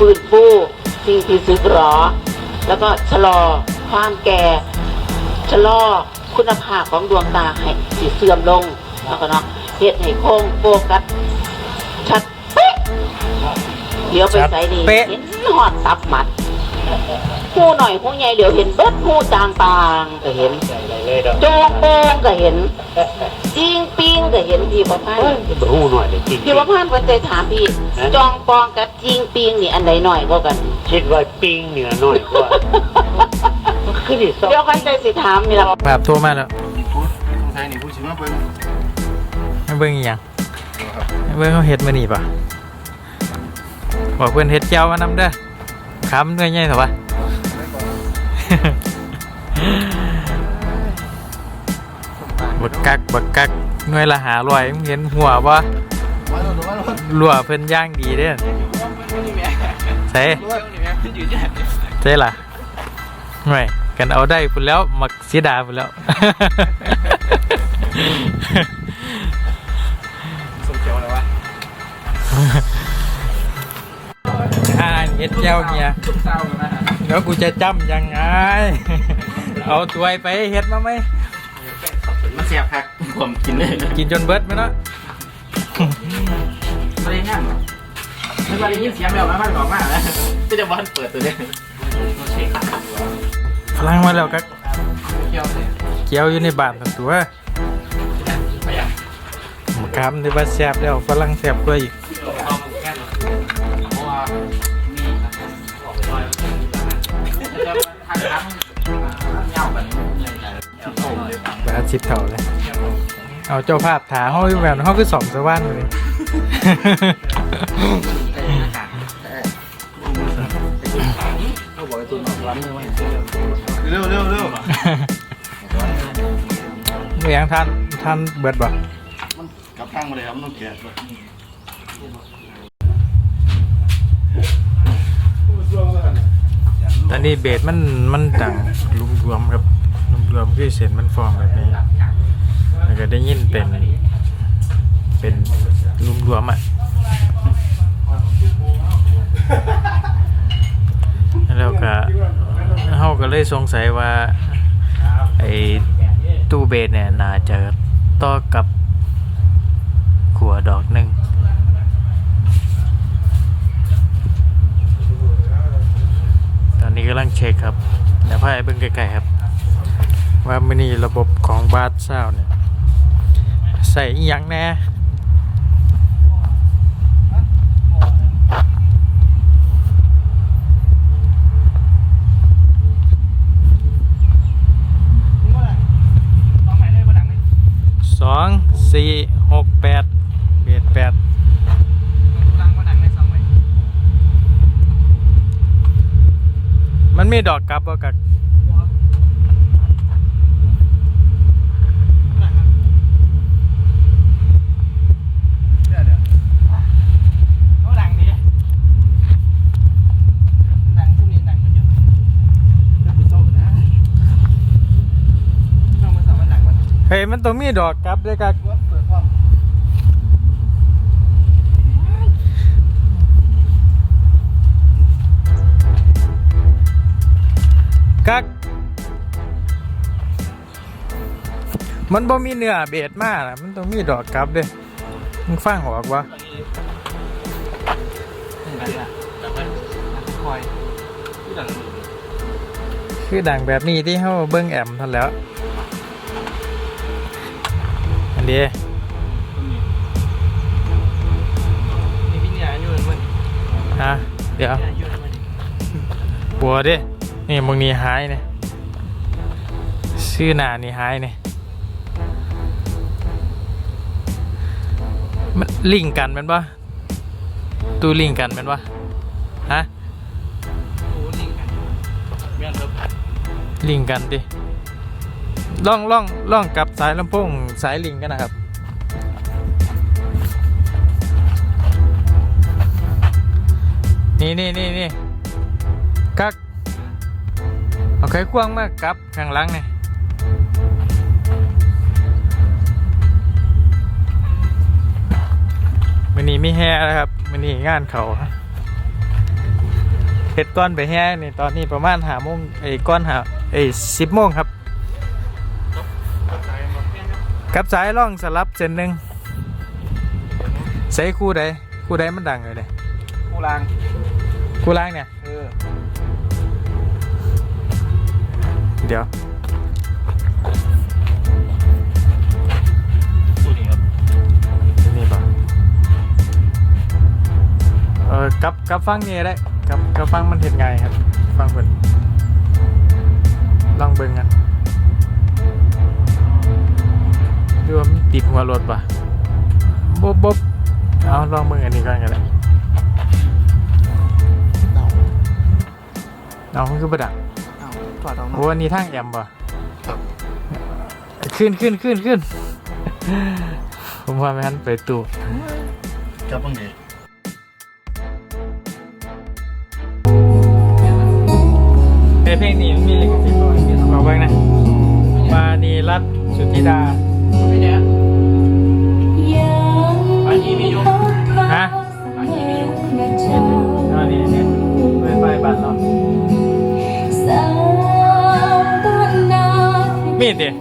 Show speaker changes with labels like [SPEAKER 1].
[SPEAKER 1] ฟื้นฟูสิ่งที่สึกหรอ แล้วก็ชะลอความแก่ชะลอคุณภาพของดวงตาให้สิเสื่อมลงแล้วก็เนาะเฮ็ดให้โค้งโฟกัสชัดเป๊ะเดี๋ยวไปใส่นี่
[SPEAKER 2] เป๊ะ
[SPEAKER 1] เห็นหอดตับหมัดหูหน่อยหูใหญ่เดี๋ยวเห็นเบิดหูจางปางก็เห็น
[SPEAKER 3] เลยดอก
[SPEAKER 1] โจงโปงก็เห็นจิงปิงก็เห็นพี่ประพันธ์
[SPEAKER 3] บรูหน่อยเลยจริง
[SPEAKER 1] พี่ประพันธ์วันใจถามพี่จองปองกับ จิงปิงนี่อันไหนหน่อยก็กัน
[SPEAKER 3] คิดว่าปิ้งเหนือหน่อยกว่ามันขึ้นอีกสอง
[SPEAKER 1] เดี๋ยวกันใจสิถามนี่ละ
[SPEAKER 2] แบบโทรมาแล้ว
[SPEAKER 4] ไทยนี่ผู้ชิมว่าเป็น
[SPEAKER 2] ให้เบิ่งอีหยังให้เบิ่งเขาเฮ็ดมื้อนี้ป่ะบอกเพิ่นเฮ็ดเจียวมานำเด้อคำด้วยใหญ่เถอะวะ บักกักบักกักหน่วยละหาร้อยมึงเห็นหัวบ่
[SPEAKER 4] มาโดนมาโดน
[SPEAKER 2] รั่วเพิ่นย่างดีเด้อ ใส่ใช่ล่ะห่กันเอาได้พุ่นแล้วมักเสียดาพุ่นแล้ว
[SPEAKER 4] สมเขียวแล้ววะ
[SPEAKER 2] อ่าเฮ็ดเจ้าเฮีย
[SPEAKER 4] เศร้าเลย
[SPEAKER 2] แล้วกูจะจำยังไง เอาตัวไปเฮ็ดมาไหม
[SPEAKER 4] มาเสียบครับผมกินเลย
[SPEAKER 2] กินจนเบิดไหมเนาะ
[SPEAKER 4] ไม่ได้งาน ไม่ว่าได้ยินเสียงแล้วมันบอกมากนะก็จะวันเปิดตัวเนี้ย
[SPEAKER 2] พลังมาแล้วก็
[SPEAKER 4] เขียวเนี่ย
[SPEAKER 2] เกี่ยวอยู่ในบาทั้งตัว
[SPEAKER 4] ไปยัง
[SPEAKER 2] มะขามที่ว่าแซ่บแล้วฝรั่งแซ่บกว่าอีก
[SPEAKER 4] เอาแค่เพราะว่ามีออกไปซอยจะทางน้ำเงาแบบนี้โอ้ย
[SPEAKER 2] บาทสิบเท่าเลย เอาเจ้าภาพถาห้องแบบห้องคือสองสว่านเลย
[SPEAKER 4] อกไอ้ตัวหนอกล้ำเลยว่าเร็วเร็วเร็ว
[SPEAKER 2] เมื่อยังท่านท่านเบิดบ่
[SPEAKER 4] มันกลับข้างมาเลยครับมันต้องแกะ
[SPEAKER 2] ตอนนี้เบสมันมันดังรวมรวมๆครับรวมรวมๆคือเส้นมันฟองแบบนี้แล้วก็ได้ยินเป็น เป็นรวมรวมๆอะแล้วก็ เฮาก็เลยสงสัยว่าไอ้ตู้เบสเนี่ยน่าจะต่อกับขัวดอกหนึ่งตอนนี้กำลังเช็คครับเดี๋ยวพาไปเบิ่งใกล้ๆครับ ว่ามือนี้ระบบของบาสซาเนี่ยใส่ยังแน่ สอง สี่หกแปดเบียดแปดมันมีดอกกลับบ่กัก เฮ้ยมันต้องมีดอกกลับด้วยกักกักมันบ่มีเนื้อเบสมาล่ะมันต้องมีดอกกลับเด้มึงฟังออกวะคือดังแบบนี้ที่เฮาเบิ่งแอมทันแล้ว อันนี้ฮะเดี๋ยวปัวดินี่มึงนี่หายเนี่ยชื่อหนานี่หายเนี่ยมันลิงก์กันแมันปะตูลิงก์กันแมันปะฮะลิงก์กันดิ ล่องล่องล่องกับสายลำโพงสายลิงกันนะครับ นี่นี่นี่นี่กักเอาไขควงมากับข้างหลังนี่มันนี่ไม่แห่นะครับมันนี่งานเขา
[SPEAKER 5] เห็ดก้อนไปแห่นี่ตอนนี้ประมาณหาโมงไอ้ก้อนหาไอ้สิบโมงครับ กับสายล่องสลับเส้นหนึ่งใส่คู่ใดคู่ใดมันดังเลยเลย
[SPEAKER 6] คู่ราง
[SPEAKER 5] คู่รางเนี่ย
[SPEAKER 6] เดี๋
[SPEAKER 5] ยว
[SPEAKER 6] คู่นี้ครับ
[SPEAKER 5] นี่ป่ะเออกับกับฟังเนี่ยได้กับกับฟังมันเห็นไงครับ ฟังเปิดลองเบิ่งกัน ดูว่ามันติดหัวรถปะบบบบเอาลองมืออันนี้ก่อนกันเลยเอาเอามันคือประดับ
[SPEAKER 6] ตัดเอา
[SPEAKER 5] วันนี้ทางแอมปะขึ้นขึ้นขึ้นขึ้นผมว่าไม่ทันไปตู้
[SPEAKER 6] จับบ้างดิ
[SPEAKER 5] เพลงนี้มีลิขสิทธิ์ตั
[SPEAKER 2] วเองเอาไว้
[SPEAKER 5] นะมา
[SPEAKER 2] นีรัตนสุธิดา
[SPEAKER 5] 面点